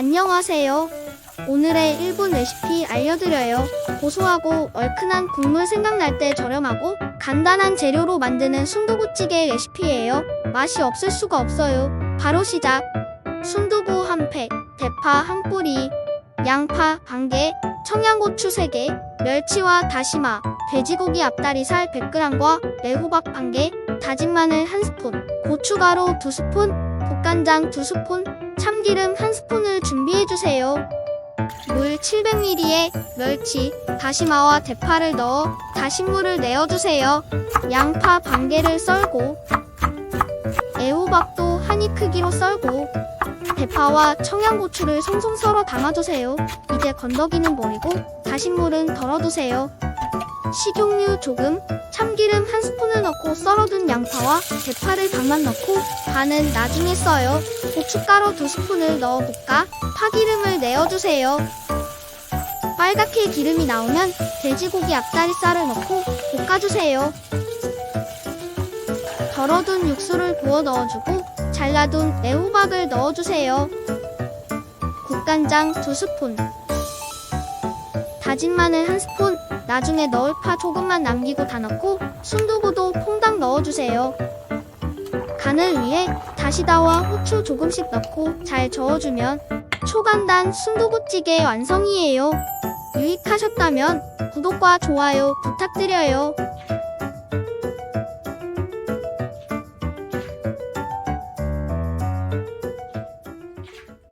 안녕하세요. 오늘의 1분 레시피 알려드려요. 고소하고 얼큰한 국물 생각날 때 저렴하고 간단한 재료로 만드는 순두부찌개 레시피예요. 맛이 없을 수가 없어요. 바로 시작. 순두부 한 팩, 대파 한 뿌리, 양파 반 개, 청양고추 3개, 멸치와 다시마, 돼지고기 앞다리살 100g과 레호박 반 개, 다진 마늘 1스푼, 고춧가루 2스푼, 국간장 2스푼, 참기름 1스푼을 준비해주세요. 물 700ml에 멸치, 다시마와 대파를 넣어 다신 물을 내어주세요. 양파 반 개를 썰고 애호박도 한입 크기로 썰고 대파와 청양고추를 송송 썰어 담아주세요. 이제 건더기는 버리고 다신 물은 덜어두세요. 식용유 조금, 참기름 한 스푼을 넣고 썰어둔 양파와 대파를 반만 넣고 반은 나중에 써요. 고춧가루 두 스푼을 넣어 볶아 파기름을 내어주세요. 빨갛게 기름이 나오면 돼지고기 앞다리살을 넣고 볶아주세요. 덜어둔 육수를 부어 넣어주고 잘라둔 애호박을 넣어주세요. 국간장 두 스푼 다진 마늘 한 스푼 나중에 넣을 파 조금만 남기고 다 넣고 순두부도 퐁당 넣어주세요. 간을 위해 다시다와 후추 조금씩 넣고 잘 저어주면 초간단 순두부찌개 완성이에요. 유익하셨다면 구독과 좋아요 부탁드려요.